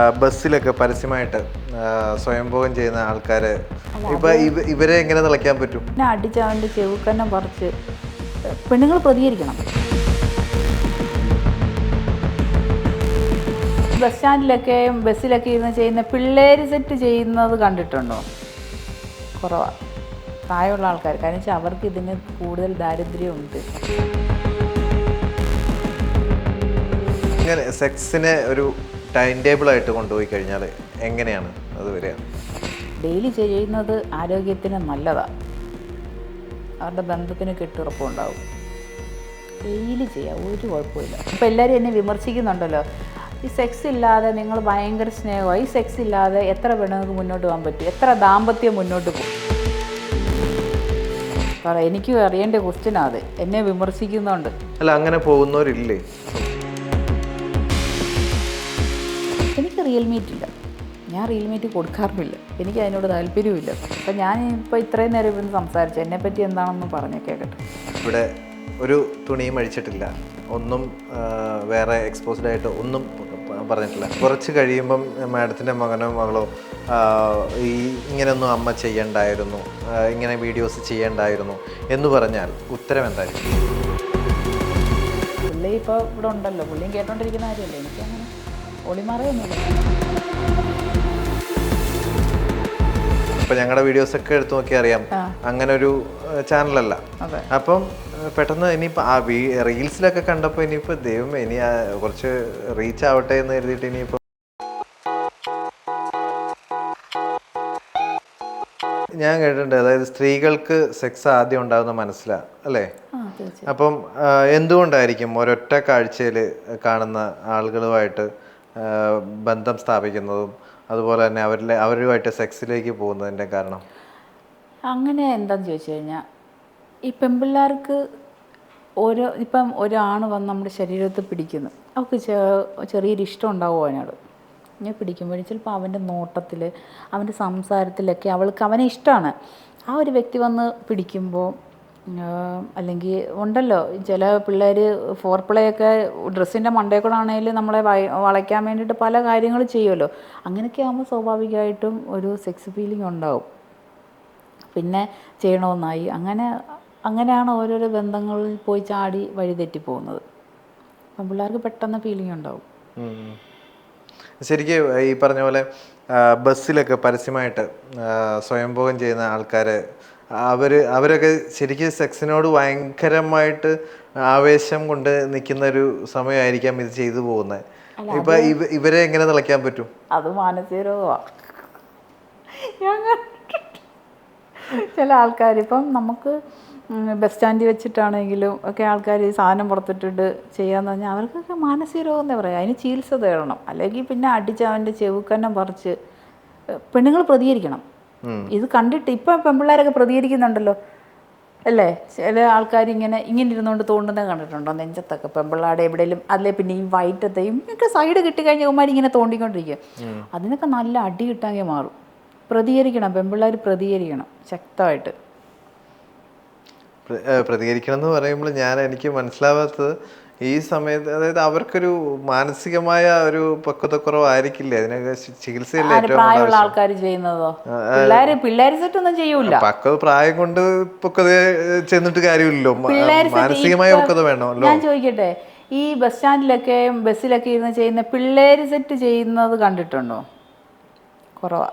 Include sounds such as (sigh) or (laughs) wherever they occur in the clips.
ബസ്സിലൊക്കെ പരസ്യമായിട്ട് സ്വയംഭോഗം ചെയ്യുന്ന ആൾക്കാര് ഇപ്പൊ ഇവരെ എങ്ങനെ നിളയ്ക്കാൻ പറ്റും? അടിച്ചാണ്ട് ചെവുക്കന്നെ പറിച്ച് പെണ്ണുങ്ങൾ പ്രതികരിക്കണം. ബസ് സ്റ്റാൻഡിലൊക്കെ ബസ്സിലൊക്കെ ഇരുന്ന് ചെയ്യുന്ന പിള്ളേർ സെറ്റ് ചെയ്യുന്നത് കണ്ടിട്ടുണ്ടോ? കുറവാണ് പ്രായമുള്ള ആൾക്കാർ കാരണം വെച്ചാൽ അവർക്ക് ഇതിന് കൂടുതൽ ദാരിദ്ര്യമുണ്ട്. സെക്സിനെ ഒരു ടൈം ടേബിൾ ആയിട്ട് കൊണ്ടുപോയി കഴിഞ്ഞാൽ എങ്ങനെയാണ് അത് വരിക? ഡെയിലി ചെയ്യുന്നത് ആരോഗ്യത്തിന് നല്ലതാണ് അവരുടെ ബന്ധത്തിന് കെട്ടുറപ്പുണ്ടാവും. ഡെയിലി ചെയ്യാം ഒരു കുഴപ്പമില്ല. ഇപ്പം എല്ലാവരും എന്നെ വിമർശിക്കുന്നുണ്ടല്ലോ ഈ സെക്സ് ഇല്ലാതെ നിങ്ങൾ ഭയങ്കര സ്നേഹമായി ഈ സെക്സ് ഇല്ലാതെ എത്ര പെണ്ണുങ്ങൾക്ക് മുന്നോട്ട് പോകാൻ പറ്റും? എത്ര ദാമ്പത്യം മുന്നോട്ട് പോകും പറ എനിക്ക് അറിയേണ്ട ക്വസ്റ്റ്യനാണ് അത്. എന്നെ വിമർശിക്കുന്നുണ്ട്. അല്ല അങ്ങനെ പോകുന്നവരില്ലേ? റിയൽ മീറ്റ് ഞാൻ റിയൽ മീറ്റ് കൊടുക്കാറുമില്ല. എനിക്ക് അതിനോട് താല്പര്യവുമില്ല. അപ്പം ഞാൻ ഇപ്പോൾ ഇത്രയും നേരം ഇവിടെ സംസാരിച്ചു എന്നെപ്പറ്റി എന്താണെന്ന് പറഞ്ഞു കേൾക്കട്ടെ ഇവിടെ ഒരു തുണിയും അഴിച്ചിട്ടില്ല. ഒന്നും വേറെ എക്സ്പോസ്ഡ് ആയിട്ട് ഒന്നും പറഞ്ഞിട്ടില്ല. കുറച്ച് കഴിയുമ്പം മാഡത്തിന്റെ മകനോ മകളോ ഈ ഇങ്ങനെയൊന്നും അമ്മ ചെയ്യണ്ടായിരുന്നു ഇങ്ങനെ വീഡിയോസ് ചെയ്യണ്ടായിരുന്നു എന്ന് പറഞ്ഞാൽ ഉത്തരം എന്തായിരിക്കും? പുള്ളി ഇപ്പോൾ ഇവിടെ ഉണ്ടല്ലോ. പുള്ളിയും കേട്ടോണ്ടിരിക്കുന്ന കാര്യമല്ലേ? എനിക്കങ്ങനെ ഒളിമറയൊന്നുമില്ല. ഇപ്പം ഞങ്ങളുടെ വീഡിയോസ് ഒക്കെ എടുത്തു നോക്കിയാൽ അറിയാം. അങ്ങനെ ഒരു ചാനലല്ല. അപ്പം പെട്ടെന്ന് ഇനിയിപ്പോൾ ആ റീൽസിലൊക്കെ കണ്ടപ്പോൾ ഇനിയിപ്പോൾ ദൈവം ഇനി കുറച്ച് റീച്ച് ആവട്ടെ എന്ന് കരുതിയിട്ട് ഇനിയിപ്പോൾ ഞാൻ കേട്ടിട്ടുണ്ട്. അതായത് സ്ത്രീകൾക്ക് സെക്സ് ആദ്യം ഉണ്ടാകുന്ന മനസ്സിലാണ് അല്ലേ? അപ്പം എന്തുകൊണ്ടായിരിക്കും ഒരൊറ്റ കാഴ്ചയിൽ കാണുന്ന ആളുകളുമായിട്ട് ബന്ധം സ്ഥാപിക്കുന്നതും അതുപോലെ തന്നെ അവരിലെ അവരുമായിട്ട് സെക്സിലേക്ക് പോകുന്നതിന്റെ കാരണം. അങ്ങനെ എന്താന്ന് ചോദിച്ചു കഴിഞ്ഞാൽ ഈ പെൺപിള്ളേർക്ക് ഓരോ ഇപ്പം ഒരാണ് വന്ന് നമ്മുടെ ശരീരത്തിൽ പിടിക്കുന്നു. അവൾക്ക് ചെ- ചെറിയൊരു ഇഷ്ടം ഉണ്ടാവും അതിനോട്. ഞാൻ പിടിക്കുമ്പോഴും ചിലപ്പോൾ അവന്റെ നോട്ടത്തിൽ അവന്റെ സംസാരത്തിലൊക്കെ അവൾക്ക് അവനെ ഇഷ്ടമാണ്. ആ ഒരു വ്യക്തി വന്ന് പിടിക്കുമ്പോൾ അല്ലെങ്കിൽ ഉണ്ടല്ലോ ചില പിള്ളേർ ഫോർ പ്ലേ ഒക്കെ ഡ്രസ്സിന്റെ മണ്ടേ കൂടെ ആണെങ്കിലും നമ്മളെ വളയ്ക്കാൻ വേണ്ടിയിട്ട് പല കാര്യങ്ങൾ ചെയ്യുമല്ലോ അങ്ങനെയൊക്കെ ആകുമ്പോൾ സ്വാഭാവികമായിട്ടും ഒരു സെക്സ് ഫീലിംഗ് ഉണ്ടാവും. പിന്നെ ചെയ്യണമെന്നായി അങ്ങനെ അങ്ങനെയാണ് ഓരോരോ ബന്ധങ്ങളിൽ പോയി ചാടി വഴിതെറ്റി പോകുന്നത്. അപ്പം പിള്ളേർക്ക് പെട്ടെന്ന് ഫീലിംഗ് ഉണ്ടാവും. ശരിക്കും ഈ പറഞ്ഞ പോലെ ബസ്സിലൊക്കെ പരസ്യമായിട്ട് സ്വയംഭോഗം ചെയ്യുന്ന ആൾക്കാർ അവർ അവരൊക്കെ ശരിക്കും സെക്സിനോട് ഭയങ്കരമായിട്ട് ആവേശം കൊണ്ട് നിൽക്കുന്ന ഒരു സമയമായിരിക്കാം ഇത് ചെയ്തു പോകുന്നത്. ഇപ്പൊ ഇവ ഇവരെ എങ്ങനെ തിളയ്ക്കാൻ പറ്റും? അത് മാനസിക രോഗമാണ് ഞാൻ കണ്ടിട്ടുണ്ട്. ചില ആൾക്കാർ ഇപ്പം നമുക്ക് ബസ് സ്റ്റാൻഡിൽ വെച്ചിട്ടാണെങ്കിലും ഒക്കെ ആൾക്കാർ ഈ സാധനം പുറത്തിട്ടിട്ട് ചെയ്യാന്ന് പറഞ്ഞാൽ അവർക്കൊക്കെ മാനസിക രോഗം എന്ന് പറയാം. അതിന് ചികിത്സ തേടണം. അല്ലെങ്കിൽ പിന്നെ അടിച്ച് അവന്റെ ചെവുക്കന്നം പറിച്ച് പെണ്ണുങ്ങൾ പ്രതികരിക്കണം. ഇത് കണ്ടിട്ട് ഇപ്പം പെൺപിള്ളേരൊക്കെ പ്രതികരിക്കുന്നുണ്ടല്ലോ. അല്ലേ? ചില ആൾക്കാർ ഇങ്ങനെ ഇങ്ങനെ ഇരുന്നുകൊണ്ട് തോണ്ടുന്നത് കണ്ടിട്ടുണ്ടോ? നെഞ്ചത്തൊക്കെ പെമ്പിള്ളാടെ എവിടെയും അതിലെ പിന്നെ ഈ വയറ്റത്തെയും ഒക്കെ സൈഡ് കിട്ടിക്കഴിഞ്ഞാൽ ഉമ്മാരി ഇങ്ങനെ തോണ്ടിക്കൊണ്ടിരിക്കുക അതിനൊക്കെ നല്ല അടി കിട്ടാമെങ്കിൽ മാറും. പ്രതികരിക്കണം. പെമ്പിള്ളേർ പ്രതികരിക്കണം. ശക്തമായിട്ട്. പ്ര- പ്രതികരിക്കണം എന്ന് പറയുമ്പോൾ ഞാൻ എനിക്ക് മനസ്സിലാവാത്തത് ഈ സമയത്ത് അതായത് അവർക്കൊരു മാനസികമായ ഒരു പക്വതക്കുറവായിരിക്കില്ലേ? അതിനൊക്കെ ചികിത്സയല്ലേ പ്രായമുള്ള ആൾക്കാർ ചെയ്യുന്നതോ? പിള്ളേര് പിള്ളേര് സെറ്റ് സെറ്റൊന്നും ചെയ്യൂല. പക്വത പ്രായം കൊണ്ട് പക്വത ചെന്നിട്ട് കാര്യമില്ലല്ലോ. പിള്ളേര് മാനസികമായ പക്വത വേണമല്ലോ ഞാൻ ചോദിക്കട്ടെ ഈ ബസ് സ്റ്റാൻഡിലൊക്കെ ബസ്സിലൊക്കെ ഇരുന്ന് ചെയ്യുന്ന പിള്ളേർ സെറ്റ് ചെയ്യുന്നത് കണ്ടിട്ടുണ്ടോ? കുറവാ.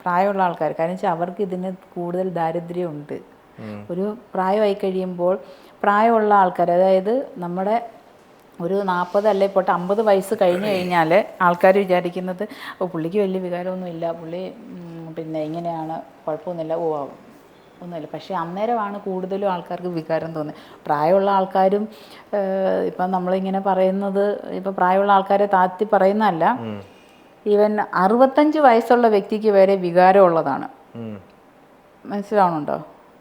പ്രായമുള്ള ആൾക്കാർ കാരണം വെച്ചാൽ അവർക്ക് ഇതിന് കൂടുതൽ ദാരിദ്ര്യമുണ്ട്. ഒരു പ്രായമായി കഴിയുമ്പോൾ പ്രായമുള്ള ആൾക്കാർ അതായത് നമ്മുടെ ഒരു നാൽപ്പത് അല്ലെ പോട്ടെ അമ്പത് വയസ്സ് കഴിഞ്ഞ് കഴിഞ്ഞാൽ ആൾക്കാർ വിചാരിക്കുന്നത് ഓ പുള്ളിക്ക് വലിയ വികാരമൊന്നുമില്ല പുള്ളി പിന്നെ ഇങ്ങനെയാണ് കുഴപ്പമൊന്നുമില്ല ഓ ഒന്നുമില്ല. പക്ഷേ അന്നേരമാണ് കൂടുതലും ആൾക്കാർക്ക് വികാരം തോന്നുന്നത് പ്രായമുള്ള ആൾക്കാരും ഇപ്പം നമ്മളിങ്ങനെ പറയുന്നത് ഇപ്പം പ്രായമുള്ള ആൾക്കാരെ താഴ്ത്തി പറയുന്നതല്ല ഈവൻ അറുപത്തഞ്ച് വയസ്സുള്ള വ്യക്തിക്ക് വരെ വികാരമുള്ളതാണ്. മനസ്സിലാവണുണ്ടോ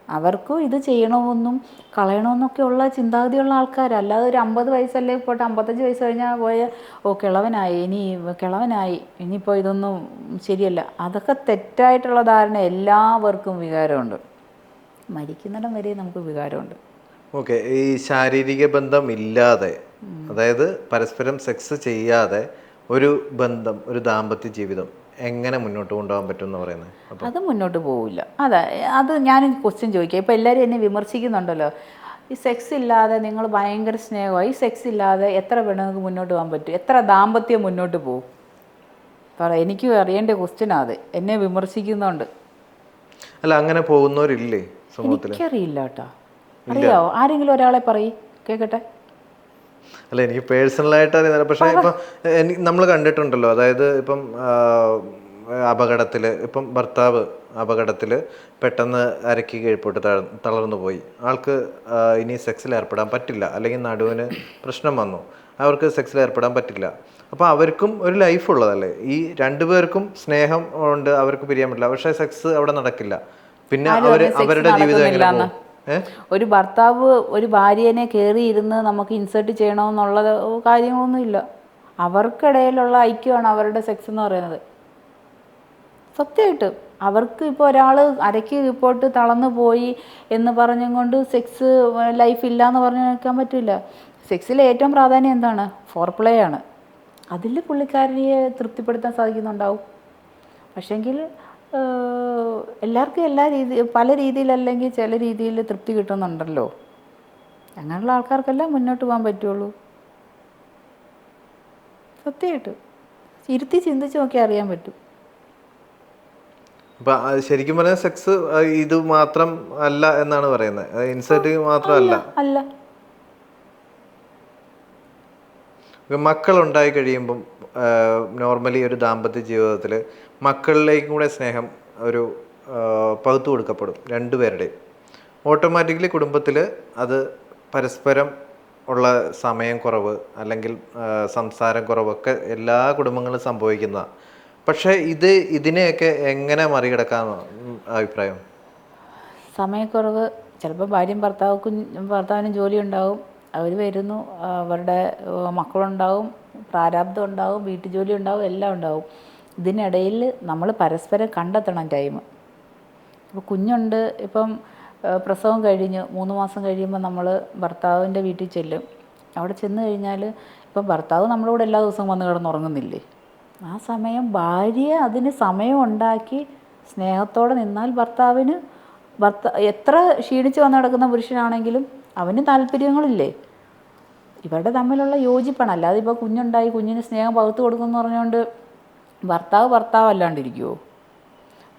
അവർക്കും ഇത് ചെയ്യണമെന്നും കളയണമെന്നൊക്കെ ഉള്ള ചിന്താഗതിയുള്ള ആൾക്കാർ അല്ലാതെ ഒരു അമ്പത് വയസ്സല്ലേ പോട്ടെ അമ്പത്തഞ്ച് വയസ്സ് കഴിഞ്ഞാൽ പോയ ഓ കിളവനായി ഇനി കിളവനായി ഇനിയിപ്പോൾ ഇതൊന്നും ശരിയല്ല. അതൊക്കെ തെറ്റായിട്ടുള്ള ധാരണ എല്ലാവർക്കും വികാരമുണ്ട്. മരിക്കുന്നിടം വരെ നമുക്ക് വികാരമുണ്ട്. ഓക്കെ ഈ ശാരീരിക ബന്ധം ഇല്ലാതെ അതായത് പരസ്പരം സെക്സ് ചെയ്യാതെ ഒരു ബന്ധം ഒരു ദാമ്പത്യ ജീവിതം എങ്ങനെ മുന്നോട്ട് കൊണ്ടുപോകാൻ പറ്റും എന്ന് പറയുന്നത് അത് മുന്നോട്ട് പോവില്ല. അതെ അത് ഞാൻ ക്വസ്റ്റ്യൻ ചോദിക്കുക ഇപ്പോൾ എല്ലാവരും എന്നെ വിമർശിക്കുന്നുണ്ടല്ലോ. ഈ സെക്സ് ഇല്ലാതെ നിങ്ങൾ ഭയങ്കര സ്നേഹമായി ഈ സെക്സ് ഇല്ലാതെ എത്ര പെണ്ണുങ്ങൾക്ക് മുന്നോട്ട് പോകാൻ പറ്റും? എത്ര ദാമ്പത്യം മുന്നോട്ട് പോകും പറ എനിക്ക് അറിയേണ്ട ക്വസ്റ്റ്യനാ അത്. എന്നെ വിമർശിക്കുന്നുണ്ട്. അല്ല അങ്ങനെ പോകുന്നവരില്ലേ എനിക്കറിയില്ല കേട്ടോ. അറിയാവോ? ആരെങ്കിലും ഒരാളെ പറയും കേൾക്കട്ടെ അല്ല എനിക്ക് പേഴ്സണലായിട്ട് അറിയുന്നില്ല പക്ഷേ ഇപ്പം എനിക്ക് നമ്മൾ കണ്ടിട്ടുണ്ടല്ലോ. അതായത് ഇപ്പം അപകടത്തിൽ ഇപ്പം ഭർത്താവ് അപകടത്തിൽ പെട്ടെന്ന് അരക്കി കീഴ്പോട്ട് തള- തളർന്നു പോയി. ആൾക്ക് ഇനി സെക്സിൽ ഏർപ്പെടാൻ പറ്റില്ല. അല്ലെങ്കിൽ നടുവിന് പ്രശ്നം വന്നു. അവർക്ക് സെക്സിൽ ഏർപ്പെടാൻ പറ്റില്ല. അപ്പോൾ അവർക്കും ഒരു ലൈഫ് ഉള്ളതല്ലേ? ഈ രണ്ടുപേർക്കും സ്നേഹം ഉണ്ട് അവർക്ക് പിരിയാൻ പറ്റില്ല. പക്ഷേ സെക്സ് അവിടെ നടക്കില്ല. പിന്നെ അവർ അവരുടെ ജീവിതം എങ്ങനെ പോകും? ഒരു ഭർത്താവ് ഒരു ഭാര്യനെ കയറി ഇരുന്ന് നമുക്ക് ഇൻസേർട്ട് ചെയ്യണമെന്നുള്ള കാര്യങ്ങളൊന്നുമില്ല. അവർക്കിടയിലുള്ള ഐക്യമാണ് അവരുടെ സെക്സ് എന്ന് പറയുന്നത്. സത്യമായിട്ട്. അവർക്ക് ഇപ്പോൾ ഒരാൾ അരയ്ക്ക് റിപ്പോർട്ട് തളർന്നു പോയി എന്ന് പറഞ്ഞും കൊണ്ട് സെക്സ് ലൈഫ് ഇല്ല എന്ന് പറഞ്ഞു നിൽക്കാൻ പറ്റില്ല. സെക്സിൽ ഏറ്റവും പ്രാധാന്യം എന്താണ്? ഫോർ പ്ലേ ആണ്. അതിൽ പുള്ളിക്കാരനെ തൃപ്തിപ്പെടുത്താൻ സാധിക്കുന്നുണ്ടാവും. പക്ഷെങ്കിൽ എല്ലാവർക്കും എല്ലാ രീതി പല രീതിയിലല്ലെങ്കിൽ ചില രീതിയിൽ തൃപ്തി കിട്ടുന്നുണ്ടല്ലോ. അങ്ങനെയുള്ള ആൾക്കാർക്കെല്ലാം മുന്നോട്ട് പോകാൻ പറ്റുള്ളൂ. സത്യമായിട്ട്. ഇരുത്തി ചിന്തിച്ച് നോക്കി അറിയാൻ പറ്റും. ശരിക്കും പറഞ്ഞാൽ സെക്സ് ഇത് മാത്രം അല്ല എന്നാണ് പറയുന്നത്. ഇൻസെർട്ട് മാത്രമല്ല. അല്ല മക്കൾ ഉണ്ടായി കഴിയുമ്പം നോർമലി ഒരു ദാമ്പത്യ ജീവിതത്തിൽ മക്കളിലേക്കും കൂടെ സ്നേഹം ഒരു പകുത്തു കൊടുക്കപ്പെടും രണ്ടുപേരുടെയും ഓട്ടോമാറ്റിക്കലി കുടുംബത്തിൽ അത് പരസ്പരം ഉള്ള സമയം കുറവ് അല്ലെങ്കിൽ സംസാരം കുറവൊക്കെ എല്ലാ കുടുംബങ്ങളിലും സംഭവിക്കുന്ന. പക്ഷേ ഇത് ഇതിനെയൊക്കെ എങ്ങനെ മറികടക്കാമെന്ന് അഭിപ്രായം? സമയക്കുറവ് ചിലപ്പോൾ ഭാര്യയും ഭർത്താവും ഭർത്താവിനും ജോലി ഉണ്ടാവും. അവർ വരുന്നു അവരുടെ മക്കളുണ്ടാവും പ്രാരാബ്ദം ഉണ്ടാവും വീട്ടുജോലി ഉണ്ടാവും എല്ലാം ഉണ്ടാവും. ഇതിനിടയിൽ നമ്മൾ പരസ്പരം കണ്ടെത്തണം ടൈം. ഇപ്പോൾ കുഞ്ഞുണ്ട് ഇപ്പം പ്രസവം കഴിഞ്ഞ് മൂന്ന് മാസം കഴിയുമ്പോൾ നമ്മൾ ഭർത്താവിന്റെ വീട്ടിൽ ചെല്ലും. അവിടെ ചെന്ന് കഴിഞ്ഞാൽ ഇപ്പം ഭർത്താവ് നമ്മുടെ കൂടെ എല്ലാ ദിവസവും വന്ന് കിടന്നുറങ്ങുന്നില്ലേ? ആ സമയം ഭാര്യ അതിന് സമയം ഉണ്ടാക്കി സ്നേഹത്തോടെ നിന്നാൽ ഭർത്താവിന് ഭർത്ത എത്ര ക്ഷീണിച്ച് വന്ന് കിടക്കുന്ന പുരുഷനാണെങ്കിലും അവന് താല്പര്യങ്ങളില്ലേ? ഇവരുടെ തമ്മിലുള്ള യോജിപ്പാണ്. അല്ലാതെ ഇപ്പോൾ കുഞ്ഞുണ്ടായി കുഞ്ഞിന് സ്നേഹം പകുത്തു കൊടുക്കുമെന്ന് പറഞ്ഞുകൊണ്ട് ഭർത്താവ് ഭർത്താവ് അല്ലാണ്ടിരിക്കുമോ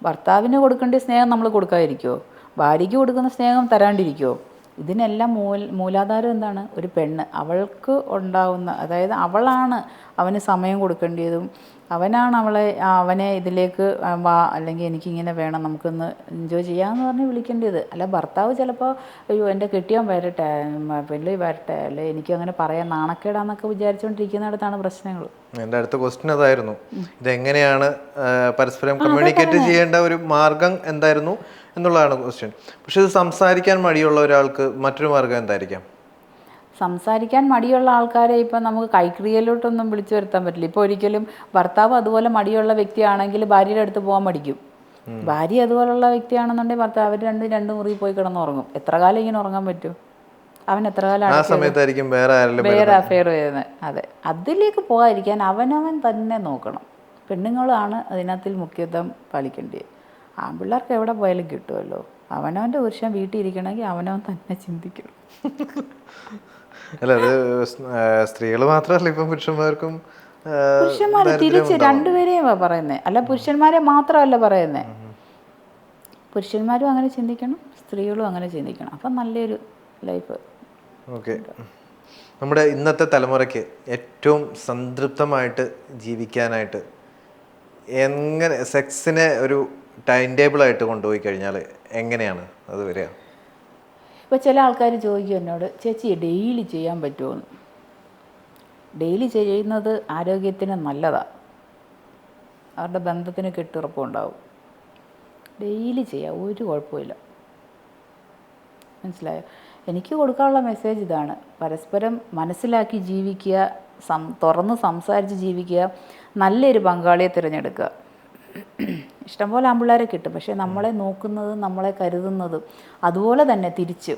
ഭർത്താവിന് കൊടുക്കേണ്ട സ്നേഹം നമ്മൾ കൊടുക്കാതിരിക്കുമോ ഭാര്യയ്ക്ക് കൊടുക്കുന്ന സ്നേഹം തരാണ്ടിരിക്കുമോ ഇതിനെല്ലാം മൂല മൂലാധാരം എന്താണ്? ഒരു പെണ്ണ്. അവൾക്ക് ഉണ്ടാവുന്ന അതായത് അവളാണ് അവന് സമയം കൊടുക്കേണ്ടതും അവനാണ് അവളെ അവനെ ഇതിലേക്ക് വാ അല്ലെങ്കിൽ എനിക്കിങ്ങനെ വേണം നമുക്കൊന്ന് എൻജോയ് ചെയ്യാമെന്ന് പറഞ്ഞ് വിളിക്കേണ്ടത് അല്ല ഭർത്താവ് ചിലപ്പോൾ അയ്യോ എന്റെ കെട്ടിയാൻ വരട്ടെ പെണ്ണി വരട്ടെ അല്ലെ എനിക്കങ്ങനെ പറയാൻ നാണക്കേടാന്നൊക്കെ വിചാരിച്ചുകൊണ്ടിരിക്കുന്നിടത്താണ് പ്രശ്നങ്ങൾ എന്റെ അടുത്ത ക്വസ്റ്റ്യൻ അതായിരുന്നു. ഇതെങ്ങനെയാണ് പരസ്പരം കമ്മ്യൂണിക്കേറ്റ് ചെയ്യേണ്ട ഒരു മാർഗം എന്തായിരുന്നു എന്നുള്ളതാണ് ക്വസ്റ്റ്യൻ പക്ഷെ ഇത് സംസാരിക്കാൻ മടിയുള്ള ഒരാൾക്ക് മറ്റൊരു മാർഗം എന്തായിരിക്കാം? സംസാരിക്കാൻ മടിയുള്ള ആൾക്കാരെ ഇപ്പം നമുക്ക് കൈക്രിയയിലോട്ടൊന്നും വിളിച്ചു വരുത്താൻ പറ്റില്ല. ഇപ്പോൾ ഒരിക്കലും ഭർത്താവ് അതുപോലെ മടിയുള്ള വ്യക്തിയാണെങ്കിൽ ഭാര്യയുടെ അടുത്ത് പോകാൻ മടിക്കും. ഭാര്യ അതുപോലുള്ള വ്യക്തിയാണെന്നുണ്ടെങ്കിൽ ഭർത്താവ് അവർ രണ്ട് രണ്ട് മുറി പോയി കിടന്നുറങ്ങും എത്ര കാലം ഇങ്ങനെ ഉറങ്ങാൻ പറ്റും? അവൻ എത്ര കാലം വേറെ അഫെയർ വരുന്നത്. അതെ. അതിലേക്ക് പോകാതിരിക്കാൻ അവനവൻ തന്നെ നോക്കണം. പെണ്ണുങ്ങളാണ് അതിനകത്തിൽ മുഖ്യത്വം പാലിക്കേണ്ടത്. ആൺപിള്ളേർക്ക് എവിടെ പോയാലും കിട്ടുമല്ലോ. അവനവന്റെ പുരുഷൻ വീട്ടിൽ ഇരിക്കണമെങ്കിൽ അവനവൻ തന്നെ ചിന്തിക്കണം. (laughs) അല്ല അത് സ്ത്രീകൾ മാത്രമല്ല ഇപ്പം പുരുഷന്മാർക്കും പുരുഷന്മാരെ തിരിച്ച് രണ്ടുപേരെയും പറയുന്നത് അല്ല പുരുഷന്മാരെ മാത്രമല്ല പറയുന്നത് പുരുഷന്മാരും അങ്ങനെ ചിന്തിക്കണം സ്ത്രീകളും അങ്ങനെ ചിന്തിക്കണം. അപ്പം നല്ലൊരു ലൈഫ്. ഓക്കെ. നമ്മുടെ ഇന്നത്തെ തലമുറയ്ക്ക് ഏറ്റവും സംതൃപ്തമായിട്ട് ജീവിക്കാനായിട്ട് എങ്ങനെ സെക്സിനെ ഒരു ടൈം ടേബിളായിട്ട് കൊണ്ടുപോയി കഴിഞ്ഞാൽ എങ്ങനെയാണ് അത് വരിക? ഇപ്പോൾ ചില ആൾക്കാർ ചോദിക്കും എന്നോട് ചേച്ചി ഡെയിലി ചെയ്യാൻ പറ്റുമെന്ന്? ഡെയിലി ചെയ്യുന്നത് ആരോഗ്യത്തിന് നല്ലതാണ് അവരുടെ ബന്ധത്തിന് കെട്ടുറപ്പുണ്ടാവും. ഡെയിലി ചെയ്യാം ഒരു കുഴപ്പമില്ല മനസ്സിലായോ? എനിക്ക് കൊടുക്കാനുള്ള മെസ്സേജ് ഇതാണ്. പരസ്പരം മനസ്സിലാക്കി ജീവിക്കുക സം തുറന്ന് സംസാരിച്ച് ജീവിക്കുക നല്ലൊരു പങ്കാളിയെ തിരഞ്ഞെടുക്കുക. ഇഷ്ടംപോലെ ആമ്പിള്ളേരെ കിട്ടും. പക്ഷേ നമ്മളെ നോക്കുന്നതും നമ്മളെ കരുതുന്നതും അതുപോലെ തന്നെ തിരിച്ച്.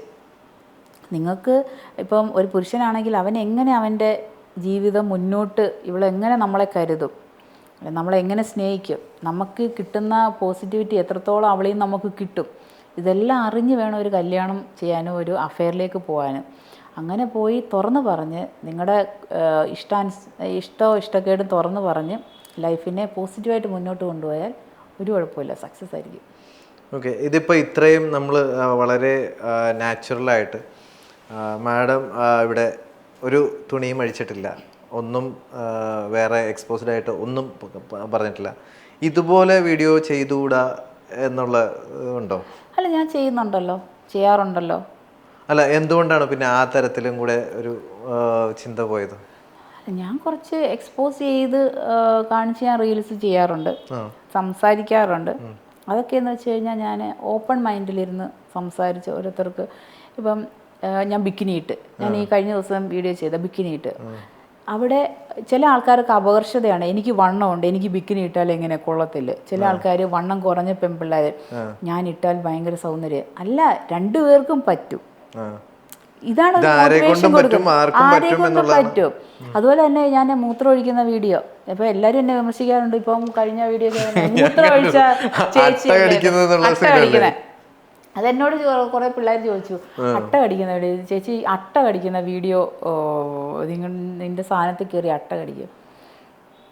നിങ്ങൾക്ക് ഇപ്പം ഒരു പുരുഷനാണെങ്കിൽ അവൻ എങ്ങനെ അവന്റെ ജീവിതം മുന്നോട്ട് ഇവളെങ്ങനെ നമ്മളെ കരുതും? നമ്മളെ എങ്ങനെ സ്നേഹിക്കും? നമുക്ക് കിട്ടുന്ന പോസിറ്റിവിറ്റി എത്രത്തോളം അവളെയും നമുക്ക് കിട്ടും? ഇതെല്ലാം അറിഞ്ഞ് വേണം ഒരു കല്യാണം ചെയ്യാനും ഒരു അഫെയറിലേക്ക് പോകാനും. അങ്ങനെ പോയി തുറന്ന് പറഞ്ഞ് നിങ്ങളുടെ ഇഷ്ടാനുസ് ഇഷ്ടമോ ഇഷ്ടക്കേടും തുറന്ന് പറഞ്ഞ് ലൈഫിനെ പോസിറ്റീവായിട്ട് മുന്നോട്ട് കൊണ്ടുപോയാൽ ഒരു കുഴപ്പമില്ല. സക്സസ് ആയിരിക്കും. ഓക്കെ ഇതിപ്പോൾ ഇത്രയും നമ്മൾ വളരെ നാച്ചുറലായിട്ട് മാഡം ഇവിടെ ഒരു തുണിയും അഴിച്ചിട്ടില്ല. ഒന്നും വേറെ എക്സ്പോസ്ഡ് ആയിട്ട് ഒന്നും പറഞ്ഞിട്ടില്ല. ഇതുപോലെ വീഡിയോ ചെയ്തുകൂടാ എന്നുള്ള ഉണ്ടോ? അല്ല ഞാൻ ചെയ്യുന്നുണ്ടല്ലോ. ചെയ്യാറുണ്ടല്ലോ. അല്ല എന്തുകൊണ്ടാണ് പിന്നെ ആ തരത്തിലും കൂടെ ഒരു ചിന്ത പോയത്? ഞാൻ കുറച്ച് എക്സ്പോസ് ചെയ്ത് കാണിച്ച് ഞാൻ റീൽസ് ചെയ്യാറുണ്ട്. സംസാരിക്കാറുണ്ട്. അതൊക്കെ എന്ന് വെച്ച് കഴിഞ്ഞാൽ ഞാൻ ഓപ്പൺ മൈൻഡിലിരുന്ന് സംസാരിച്ച് ഓരോരുത്തർക്ക് ഇപ്പം ഞാൻ ബിക്കിനി ഇട്ട്. ഞാൻ ഈ കഴിഞ്ഞ ദിവസം വീഡിയോ ചെയ്ത ബിക്കിനി ഇട്ട്. അവിടെ ചില ആൾക്കാർക്ക് അപകർഷതയാണ്. എനിക്ക് വണ്ണമുണ്ട്. എനിക്ക് ബിക്കിനി ഇട്ടാൽ എങ്ങനെ കൊള്ളത്തില്ല? ചില ആൾക്കാർ വണ്ണം കുറഞ്ഞ പെൺപിള്ളേർ ഞാൻ ഇട്ടാൽ ഭയങ്കര സൗന്ദര്യം. അല്ല രണ്ടുപേർക്കും പറ്റും. ഇതാണ് പറ്റും. പറ്റും. അതുപോലെ തന്നെ ഞാൻ മൂത്രം ഒഴിക്കുന്ന വീഡിയോ. ഇപ്പൊ എല്ലാരും എന്നെ വിമർശിക്കാറുണ്ട് ഇപ്പം കഴിഞ്ഞ വീഡിയോ (laughs) മൂത്രം ഒഴിച്ച ചേച്ചി അതെന്നോട് കുറെ പിള്ളേർ ചോദിച്ചു അട്ട കടിക്കുന്ന വീഡിയോ ചേച്ചി അട്ട കടിക്കുന്ന വീഡിയോ നിന്റെ സാധനത്തിൽ കയറി അട്ട കടിക്കും.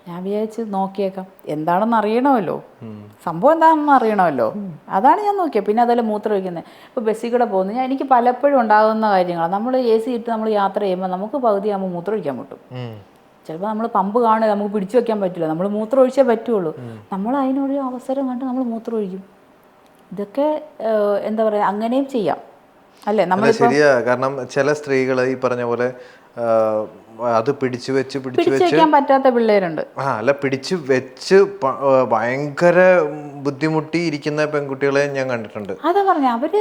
ഞാൻ വിചാരിച്ച് നോക്കിയേക്കാം. എന്താണെന്ന് അറിയണമല്ലോ. സംഭവം എന്താണെന്ന് അറിയണമല്ലോ. അതാണ് ഞാൻ നോക്കിയത് പിന്നെ അതല്ല മൂത്രം ഒഴിക്കുന്നത്. ഇപ്പോൾ ബസ്സിൽ കൂടെ പോകുന്നു. ഞാൻ എനിക്ക് പലപ്പോഴും ഉണ്ടാകുന്ന കാര്യങ്ങളാണ് നമ്മൾ എ സി ഇട്ട് നമ്മൾ യാത്ര ചെയ്യുമ്പോൾ നമുക്ക് പകുതിയാകുമ്പോൾ മൂത്രം ഒഴിക്കാൻ പറ്റും. ചിലപ്പോൾ നമ്മൾ പമ്പ് കാണുക നമുക്ക് പിടിച്ചു വെക്കാൻ പറ്റില്ല. നമ്മൾ മൂത്രം ഒഴിച്ചേ പറ്റുള്ളൂ. നമ്മൾ അതിനൊരു അവസരം കണ്ട് നമ്മൾ മൂത്രം ഒഴിക്കും. ഇതൊക്കെ എന്താ പറയുക അങ്ങനെയും ചെയ്യാം. അല്ലേ? നമ്മൾ ശരിയാ. കാരണം ചില സ്ത്രീകൾ ഈ പറഞ്ഞ പോലെ അത് പിടിച്ചു വെച്ച് പിടിച്ചു വെച്ച് പറ്റാത്ത പിള്ളേരുണ്ട്. ആ അല്ല പിടിച്ചു വെച്ച് ഭയങ്കര ബുദ്ധിമുട്ടി ഇരിക്കുന്ന പെൺകുട്ടികളെ ഞാൻ കണ്ടിട്ടുണ്ട്. അതാ പറഞ്ഞ അവർ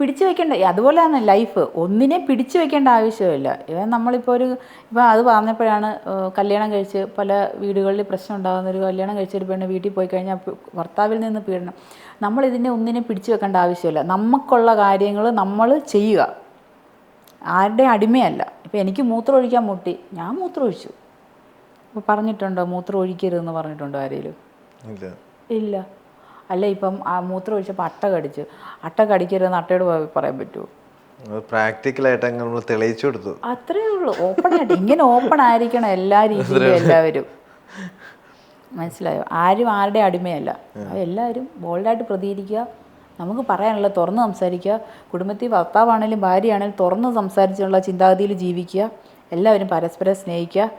പിടിച്ചു വെക്കേണ്ട അതുപോലെ തന്നെ ലൈഫ്. ഒന്നിനെ പിടിച്ചു വെക്കേണ്ട ആവശ്യമില്ല. ഇവ നമ്മളിപ്പോ ഒരു ഇപ്പം അത് പറഞ്ഞപ്പോഴാണ് കല്യാണം കഴിച്ച് പല വീടുകളിൽ പ്രശ്നം ഉണ്ടാകുന്ന ഒരു കല്യാണം കഴിച്ചൊരു പെണ്ണ് വീട്ടിൽ പോയി കഴിഞ്ഞാൽ ഭർത്താവിൽ നിന്ന് പീഡനം. നമ്മൾ ഇതിനെ ഒന്നിനെ പിടിച്ചു വെക്കേണ്ട ആവശ്യമില്ല. നമുക്കുള്ള കാര്യങ്ങൾ നമ്മൾ ചെയ്യുക. ആരുടെ അടിമയല്ല. ഇപ്പം എനിക്ക് മൂത്രം ഒഴിക്കാൻ മുട്ടി. ഞാൻ മൂത്രം ഒഴിച്ചു അപ്പോൾ പറഞ്ഞിട്ടുണ്ടോ മൂത്രം ഒഴിക്കരുതെന്ന് പറഞ്ഞിട്ടുണ്ടോ ആരെങ്കിലും ഇല്ല. അല്ല ഇപ്പം ആ മൂത്രം ഒഴിച്ചപ്പോൾ അട്ട കടിച്ചു. അട്ട കടിക്കരുതെന്ന് അട്ടയോട് പോയി പറയാൻ പറ്റുമോ പ്രാക്ടിക്കലായിട്ട് അങ്ങ് നമ്മൾ തെളിയിച്ചു കൊടുത്തു. അത്രേ ഉള്ളൂ. ഓപ്പൺ ആയിട്ട്. ഇങ്ങനെ ഓപ്പൺ ആയിരിക്കണം എല്ലാ രീതിയിലും എല്ലാവരും. മനസ്സിലായോ? ആരും ആരുടെ അടിമയല്ല. എല്ലാരും എല്ലാവരും ബോൾഡായിട്ട് പ്രതികരിക്കുക. നമുക്ക് പറയാനുള്ള തുറന്ന് സംസാരിക്കുക. കുടുംബത്തിൽ ഭർത്താവാണേലും ഭാര്യയാണേലും തുറന്ന് സംസാരിച്ചുള്ള ചിന്താഗതിയിൽ ജീവിക്കുക. എല്ലാവരും പരസ്പരം സ്നേഹിക്കുക.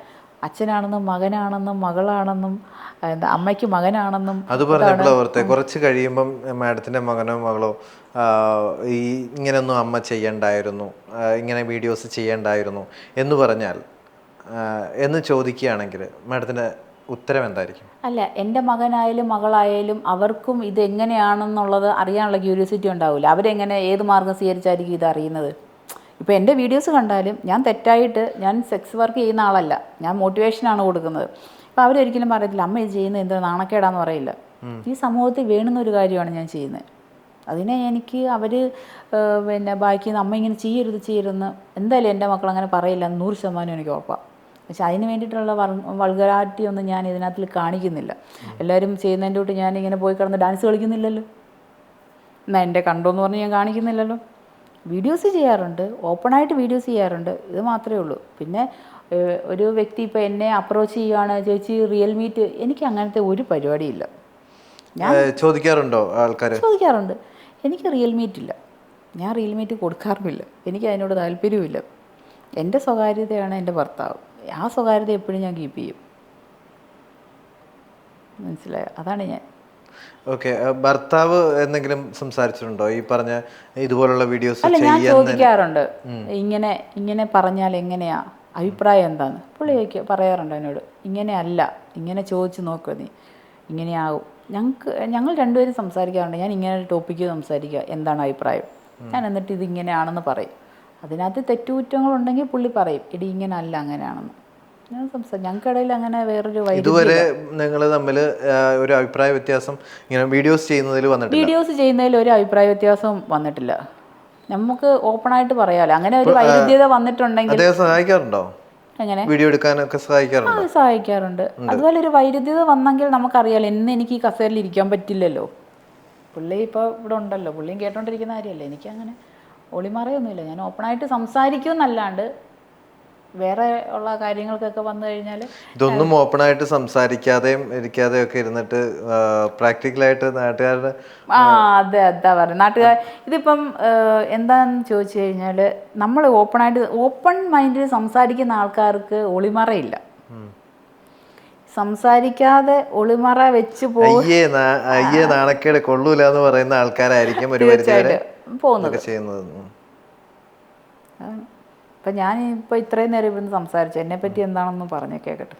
അച്ഛനാണെന്നും മകനാണെന്നും മകളാണെന്നും എന്താ അമ്മയ്ക്ക് മകനാണെന്നും അത് പറഞ്ഞപ്പോൾ ഓർത്തെ കുറച്ച് കഴിയുമ്പം മാഡത്തിന്റെ മകനോ മകളോ ഈ ഇങ്ങനെയൊന്നും അമ്മ ചെയ്യണ്ടായിരുന്നു ഇങ്ങനെ വീഡിയോസ് ചെയ്യണ്ടായിരുന്നു എന്ന് പറഞ്ഞാൽ എന്ന് ചോദിക്കുകയാണെങ്കിൽ മാഡത്തിന്റെ ഉത്തരം എന്തായിരിക്കും? അല്ല എന്റെ മകനായാലും മകളായാലും അവർക്കും ഇത് എങ്ങനെയാണെന്നുള്ളത് അറിയാനുള്ള ക്യൂരിയോസിറ്റി ഉണ്ടാവില്ല. അവരെങ്ങനെ ഏത് മാർഗം സ്വീകരിച്ചായിരിക്കും ഇത് അറിയുന്നത്? ഇപ്പോൾ എന്റെ വീഡിയോസ് കണ്ടാലും ഞാൻ തെറ്റായിട്ട് ഞാൻ സെക്സ് വർക്ക് ചെയ്യുന്ന ആളല്ല. ഞാൻ മോട്ടിവേഷനാണ് കൊടുക്കുന്നത്. അപ്പോൾ അവരൊരിക്കലും പറയത്തില്ല അമ്മ ഇത് ചെയ്യുന്നത് എന്താ നാണക്കേടാന്ന് പറയില്ല. ഈ സമൂഹത്തിൽ വേണുന്ന ഒരു കാര്യമാണ് ഞാൻ ചെയ്യുന്നത്. അതിനെ എനിക്ക് അവർ പിന്നെ ബാക്കി അമ്മ ഇങ്ങനെ ചെയ്യരുത് ചെയ്യരുതെന്ന് എന്തായാലും എന്റെ മക്കൾ അങ്ങനെ പറയില്ല നൂറ് ശതമാനം എനിക്ക് ഉറപ്പാണ് പക്ഷെ അതിന് വേണ്ടിയിട്ടുള്ള വൾഗരാറ്റി ഒന്നും ഞാൻ ഇതിനകത്തിൽ കാണിക്കുന്നില്ല. എല്ലാവരും ചെയ്യുന്നതിന്റെ തൊട്ട് ഞാൻ ഇങ്ങനെ പോയി കിടന്ന് ഡാൻസ് കളിക്കുന്നില്ലല്ലോ. എന്നാൽ എന്റെ കണ്ടോ എന്ന് പറഞ്ഞ് ഞാൻ കാണിക്കുന്നില്ലല്ലോ. വീഡിയോസ് ചെയ്യാറുണ്ട്. ഓപ്പണായിട്ട് വീഡിയോസ് ചെയ്യാറുണ്ട്. ഇത് മാത്രമേ ഉള്ളൂ. പിന്നെ ഒരു വ്യക്തി ഇപ്പോൾ എന്നെ അപ്രോച്ച് ചെയ്യുകയാണ് ചേച്ചി റിയൽ മീറ്റ് എനിക്ക് അങ്ങനത്തെ ഒരു പരിപാടിയില്ല. ഞാൻ ചോദിക്കാറുണ്ടോ ആൾക്കാർ ചോദിക്കാറുണ്ട്. എനിക്ക് റിയൽ മീറ്റ് ഇല്ല ഞാൻ റിയൽ മീറ്റ് കൊടുക്കാറുമില്ല. എനിക്ക് അതിനോട് താല്പര്യവുമില്ല. എന്റെ സ്വകാര്യതയാണ് എന്റെ ഭർത്താവ്. ആ സ്വകാര്യത എപ്പോഴും ഞാൻ കീപ്പ് ചെയ്യും. മനസ്സിലായോ? അതാണ് ഞാൻ. ഓക്കെ ഭർത്താവ് എന്തെങ്കിലും സംസാരിച്ചിട്ടുണ്ടോ? ഈ പറഞ്ഞ ഇതുപോലുള്ള വീഡിയോസ് അല്ല ഞാൻ ചോദിക്കാറുണ്ട്. ഇങ്ങനെ ഇങ്ങനെ പറഞ്ഞാൽ എങ്ങനെയാ? അഭിപ്രായം എന്താണ്? പുള്ളി പറയാറുണ്ട് എന്നോട്. ഇങ്ങനെ അല്ല ഇങ്ങനെ ചോദിച്ചു നോക്കുക നീ. ഇങ്ങനെയാവും. ഞങ്ങൾക്ക് ഞങ്ങൾ രണ്ടുപേരും സംസാരിക്കാറുണ്ട്. ഞാൻ ഇങ്ങനെ ഒരു ടോപ്പിക്ക് സംസാരിക്കുക. എന്താണ് അഭിപ്രായം? ഞാൻ എന്നിട്ട് ഇത് ഇങ്ങനെയാണെന്ന് പറയും. അതിനകത്ത് തെറ്റുകുറ്റങ്ങളുണ്ടെങ്കിൽ പുള്ളി പറയും ഇടി ഇങ്ങനെ അല്ല അങ്ങനെയാണെന്ന് ഞങ്ങൾക്കിടയിൽ അങ്ങനെ വേറൊരു ഇതുവരെ നിങ്ങൾ തമ്മിൽ ഒരു അഭിപ്രായ വ്യത്യാസം ഇങ്ങനെ വീഡിയോസ് ചെയ്യുന്നതിൽ വന്നിട്ടില്ല? വീഡിയോസ് ചെയ്യുന്നതിൽ ഒരു അഭിപ്രായ വ്യത്യാസവും വന്നിട്ടില്ല. നമുക്ക് ഓപ്പണായിട്ട് പറയാലോ. അങ്ങനെ ഒരു വൈരുദ്ധ്യത വന്നിട്ടുണ്ടെങ്കിൽ സഹായിക്കാറുണ്ടോ? എങ്ങനെ? വീഡിയോ എടുക്കാനൊക്കെ സഹായിക്കാറുണ്ട്? സഹായിക്കാറുണ്ട്. അതുപോലെ ഒരു വൈരുദ്ധ്യത വന്നെങ്കിൽ നമുക്കറിയാലോ എന്ന് എനിക്ക് ഈ കസേരയിൽ ഇരിക്കാൻ പറ്റില്ലല്ലോ. പുള്ളി ഇപ്പോൾ ഇവിടെ ഉണ്ടല്ലോ. പുള്ളിയും കേട്ടോണ്ടിരിക്കുന്ന കാര്യമല്ലേ എനിക്കങ്ങനെ ഒളിമറയൊന്നുമില്ല. ഞാൻ ഓപ്പണായിട്ട് സംസാരിക്കും എന്നല്ലാണ്ട് വേറെ ഉള്ള കാര്യങ്ങൾക്കൊക്കെ വന്നു കഴിഞ്ഞാൽ ഇതൊന്നും ഓപ്പൺ ആയിട്ട് സംസാരിക്കാതെയും ഇരിക്കാതെയും ഒക്കെ ഇരുന്നിട്ട് പ്രാക്ടിക്കലായിട്ട് നാട്ടുകാരുടെ ആ അതെ അതാ പറയുന്നത് നാട്ടുകാർ ഇതിപ്പം എന്താന്ന് ചോദിച്ചു കഴിഞ്ഞാൽ നമ്മൾ ഓപ്പണായിട്ട് ഓപ്പൺ മൈൻഡിൽ സംസാരിക്കുന്ന ആൾക്കാർക്ക് ഒളിമറയില്ല. സംസാരിക്കാതെ ഒളിമറ വെച്ച് അയ്യേ നാ- അയ്യേ നാണക്കേട് കൊള്ളൂല എന്ന് പറയുന്ന ആൾക്കാരായിരിക്കും ഒരു പോകുന്നത്. ഇതൊക്കെ ചെയ്യുന്നത്. ഉം. അപ്പം ഞാൻ ഇപ്പൊ ഇത്രയും നേരം ഇവിടുന്ന് സംസാരിച്ചു എന്നെ പറ്റി എന്താണെന്ന് പറഞ്ഞു കേക്കട്ടെ.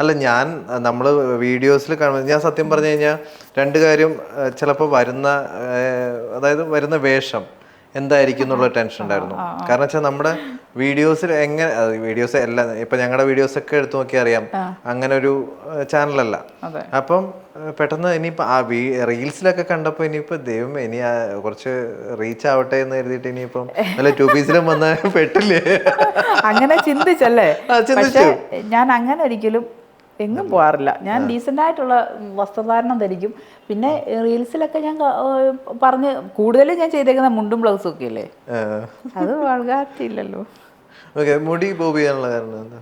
അല്ല ഞാൻ നമ്മൾ വീഡിയോസിൽ കാണുന്നത് ഞാൻ സത്യം പറഞ്ഞു കഴിഞ്ഞാൽ രണ്ട് കാര്യം ചിലപ്പോൾ വരുന്ന ഏഹ്, അതായത് വരുന്ന വേഷം. എന്തായിരിക്കും എന്നുള്ള ടെൻഷൻ ഉണ്ടായിരുന്നു. കാരണം വെച്ചാൽ നമ്മുടെ വീഡിയോസിൽ എങ്ങനെ വീഡിയോസ് എല്ലാം ഇപ്പൊ ഞങ്ങളുടെ വീഡിയോസ് ഒക്കെ എടുത്തു നോക്കി അറിയാം. അങ്ങനെ ഒരു ചാനലല്ല. അപ്പം പെട്ടെന്ന് ഇനിയിപ്പോ ആ റീൽസിലൊക്കെ കണ്ടപ്പോ ഇനിയിപ്പോ ദൈവം ഇനി കുറച്ച് റീച്ച് ആവട്ടെ എന്ന് കരുതിയിട്ട് ഇനിയിപ്പം നല്ല ടു പീസിലും വന്ന പെട്ടില്ലേ? (laughs) അങ്ങനെ ചിന്തിച്ചല്ലേ? ചിന്തിച്ചു. ഞാൻ അങ്ങനെ ഒരിക്കലും എങ്ങും പോകാറില്ല ഞാൻ ഡീസന്റ് ആയിട്ടുള്ള വസ്ത്രധാരണം ധരിക്കും. പിന്നെ റീൽസിലൊക്കെ ഞാൻ പറഞ്ഞ് കൂടുതലും ഞാൻ ചെയ്തേക്കുന്ന മുണ്ടും ബ്ലൗസും ഒക്കെ അല്ലേ അത് വളകാറ്റില്ലല്ലോ മുടി ബോബ് ചെയ്യാനുള്ള കാരണം എന്താ?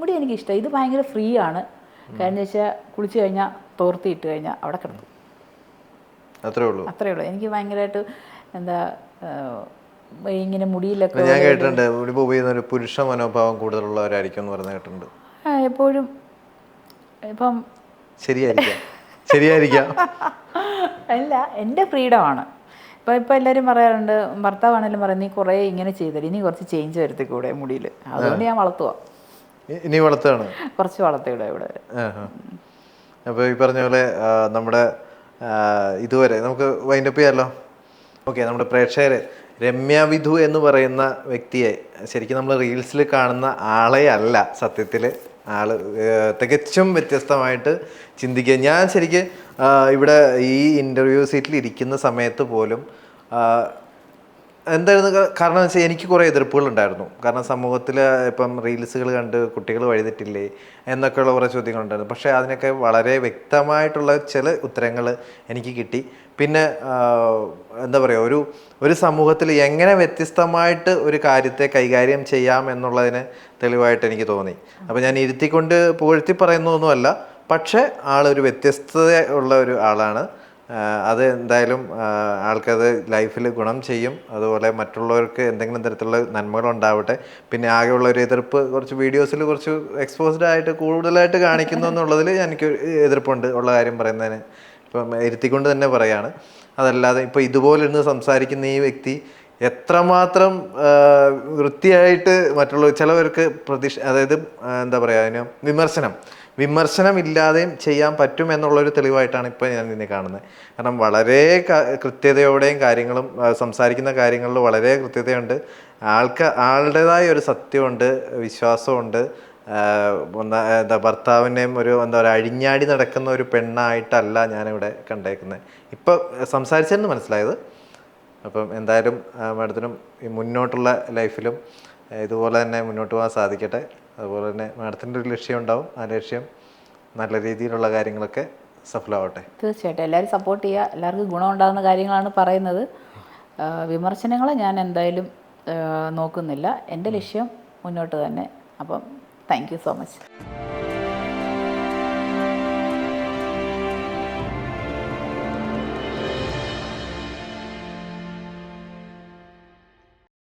മുടി എനിക്കിഷ്ടം. ഇത് ഭയങ്കര ഫ്രീ ആണ്. കാരണം വെച്ചാൽ കുളിച്ചു കഴിഞ്ഞാൽ തോർത്തി ഇട്ട് കഴിഞ്ഞാൽ അവിടെ കിടന്നു അത്രേ ഉള്ളൂ. അത്രേ ഉള്ളൂ. എനിക്ക് ഭയങ്കരമായിട്ട് എന്താ ഇങ്ങനെ മുടിയിലൊക്കെ ഞാൻ കേട്ടിട്ടുണ്ട് മുടി ബോബ് ചെയ്യുന്ന ഒരു പുരുഷ മനോഭാവം കൂടുതലുള്ളവരായിരിക്കും എന്ന് പറഞ്ഞ കേട്ടിട്ടുണ്ട്. എപ്പോഴും ഇപ്പം ശരിയായിരിക്കാം. ശരിയായിരിക്കാം. അല്ല എന്റെ ഫ്രീഡമാണ്. ഇപ്പം ഇപ്പം എല്ലാവരും പറയാറുണ്ട് ഭർത്താവാണെങ്കിലും പറയും നീ കുറേ ഇങ്ങനെ ചെയ്തില്ല നീ കുറച്ച് ചേഞ്ച് വരുത്തി കൂടെ മുടിയിൽ അതുകൊണ്ട് ഞാൻ വളർത്തുക ഇ- ഇനി വളർത്തുകയാണ്? കുറച്ച് വളർത്തിയിടുക ഇവിടെ. അപ്പോൾ ഈ പറഞ്ഞ പോലെ നമ്മുടെ ഇതുവരെ നമുക്ക് വൈൻഡപ്പ് ചെയ്യാമല്ലോ ഓക്കെ നമ്മുടെ പ്രേക്ഷകർ രമ്യ വിധു എന്ന് പറയുന്ന വ്യക്തിയെ ശരിക്കും നമ്മൾ റീൽസിൽ കാണുന്ന ആളെ അല്ല സത്യത്തിൽ ആൾ തികച്ചും വ്യത്യസ്തമായിട്ട് ചിന്തിക്കുക. ഞാൻ ശരിക്കും ഇവിടെ ഈ ഇന്റർവ്യൂ സീറ്റിൽ ഇരിക്കുന്ന സമയത്ത് പോലും എന്തായിരുന്നു കാരണം വെച്ചാൽ എനിക്ക് കുറേ എതിർപ്പുകൾ ഉണ്ടായിരുന്നു കാരണം സമൂഹത്തിൽ ഇപ്പം റീൽസുകൾ കണ്ട് കുട്ടികൾ വഴിതെറ്റില്ലേ എന്നൊക്കെയുള്ള കുറേ ചോദ്യങ്ങളുണ്ടായിരുന്നു. പക്ഷേ അതിനൊക്കെ വളരെ വ്യക്തമായിട്ടുള്ള ചില ഉത്തരങ്ങൾ എനിക്ക് കിട്ടി. പിന്നെ എന്താ പറയുക ഒരു ഒരു സമൂഹത്തിൽ എങ്ങനെ വ്യത്യസ്തമായിട്ട് ഒരു കാര്യത്തെ കൈകാര്യം ചെയ്യാം എന്നുള്ളതിന് തെളിവായിട്ട് എനിക്ക് തോന്നി. അപ്പോൾ ഞാൻ ഇരുത്തിക്കൊണ്ട് പുകഴ്ത്തി പറയുന്നതൊന്നുമല്ല. പക്ഷേ ആളൊരു വ്യത്യസ്തത ഉള്ള ഒരു ആളാണ്. അത് എന്തായാലും ആൾക്കത് ലൈഫിൽ ഗുണം ചെയ്യും. അതുപോലെ മറ്റുള്ളവർക്ക് എന്തെങ്കിലും തരത്തിലുള്ള നന്മകൾ ഉണ്ടാവട്ടെ. പിന്നെ ആകെയുള്ള ഒരു എതിർപ്പ് കുറച്ച് വീഡിയോസിൽ കുറച്ച് എക്സ്പോസ്ഡ് ആയിട്ട് കൂടുതലായിട്ട് കാണിക്കുന്നു എന്നുള്ളതിൽ എനിക്ക് എതിർപ്പുണ്ട് ഉള്ള കാര്യം പറയുന്നതിന്. ഇപ്പം ഇരുത്തിക്കൊണ്ട് തന്നെ പറയാണ്. അതല്ലാതെ ഇപ്പോൾ ഇതുപോലെ ഇരുന്ന് സംസാരിക്കുന്ന ഈ വ്യക്തി എത്രമാത്രം വൃത്തിയായിട്ട് മറ്റുള്ള ചിലവർക്ക് പ്രതീക്ഷ അതായത് എന്താ പറയുക അതിന് വിമർശനം. വിമർശനം ഇല്ലാതെയും ചെയ്യാൻ പറ്റും എന്നുള്ളൊരു തെളിവായിട്ടാണ് ഇപ്പോൾ ഞാൻ ഇതിനെ കാണുന്നത്. കാരണം വളരെ കൃത്യതയോടെയും കാര്യങ്ങളും സംസാരിക്കുന്ന കാര്യങ്ങളിൽ വളരെ കൃത്യതയുണ്ട്. ആൾക്ക് ആളുടേതായ ഒരു സത്യമുണ്ട് വിശ്വാസമുണ്ട്. എന്താ ഭർത്താവിനെയും ഒരു എന്താ പറയുക അഴിഞ്ഞാടി നടക്കുന്ന ഒരു പെണ്ണായിട്ടല്ല ഞാനിവിടെ കണ്ടേക്കുന്നത്. ഇപ്പോൾ സംസാരിച്ചതെന്ന് മനസ്സിലായത്. അപ്പം എന്തായാലും മാഡത്തിനും മുന്നോട്ടുള്ള ലൈഫിലും ഇതുപോലെ തന്നെ മുന്നോട്ട് പോകാൻ സാധിക്കട്ടെ. അതുപോലെ തന്നെ മാഡത്തിന്റെ ഒരു ലക്ഷ്യം ഉണ്ടാവും. ആ ലക്ഷ്യം നല്ല രീതിയിലുള്ള കാര്യങ്ങളൊക്കെ സഫലമാവട്ടെ. തീർച്ചയായിട്ടും. എല്ലാവരും സപ്പോർട്ട് ചെയ്യുക. എല്ലാവർക്കും ഗുണം ഉണ്ടാകുന്ന കാര്യങ്ങളാണ് പറയുന്നത്. വിമർശനങ്ങൾ ഞാൻ എന്തായാലും നോക്കുന്നില്ല. എന്റെ ലക്ഷ്യം മുന്നോട്ട് തന്നെ. അപ്പം താങ്ക് യു സോ മച്ച്